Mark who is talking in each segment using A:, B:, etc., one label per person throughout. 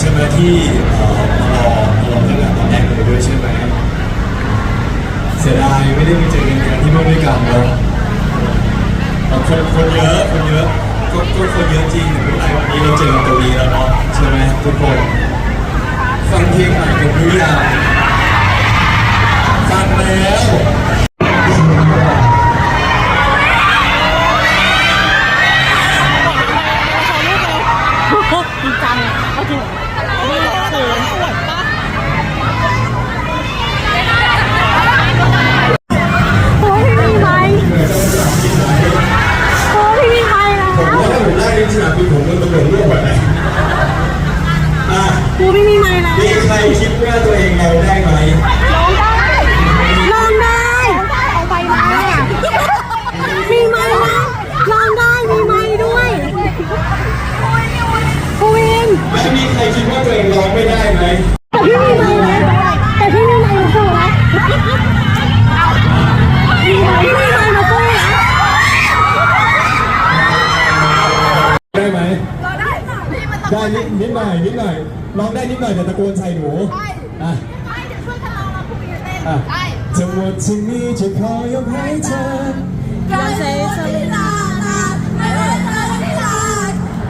A: ใช่ไหมที่เอ่อรอรอตั้งแต่ตอนแรกเลยด้ว
B: ยใช่ไหมเสียดายไม่ได้ไปเจอ
A: กันการที่บ้านด้วยกันเนาะคนคนเยอะคนเยอะก็คนเยอะ
B: จริงแต่ไม่
A: เวันนี้เราเจอกัน
B: ตรงนี้แล้วเนาะใช่ไหมทุกคนฟังเพลงใหม่กันหรือยังฟัง
A: แล้ว บินผมก็ตำรวจเรื่องแบบไหน
B: อะกูพี่มีไม้แล้วมีใครคิดว่าตัวเองเรา
A: ได้ไหม ได้นิดนิดหน่อยนิดหน่อยร้องได้นิดหน่อยแต่ตะโกนใส่หนูอะอะจะหมดที่นี้จะขอยกให้เธอ
B: อย่าเซ่เซ่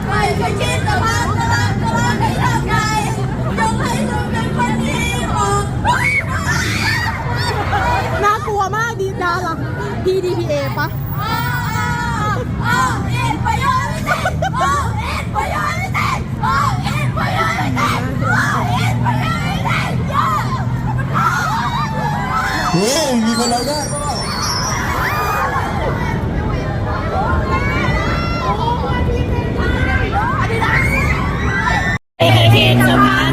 C: ไม่เคยคิดจะมาจะรักจะรักให้ทำไงยกให้เธอเป็นคนที่บอก
B: น่ากลัวมากดีดารา PDPA ปะ
C: อ้
A: เฮ้ยมีคนร้องได้
D: ไม่เคยคิดจะพั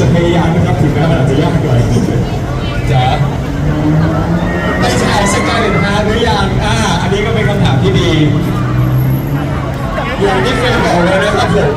D: จะพยา
A: ยามนะครับถึงแม้มันอาจจะยากหน่อยจ๋าไปถ่ายสกาเดนฮาหรือยังอ่าอันนี้ก็เป็นคำถามที่ดีอย่างที่เฟรมบอกเลยนะครับผม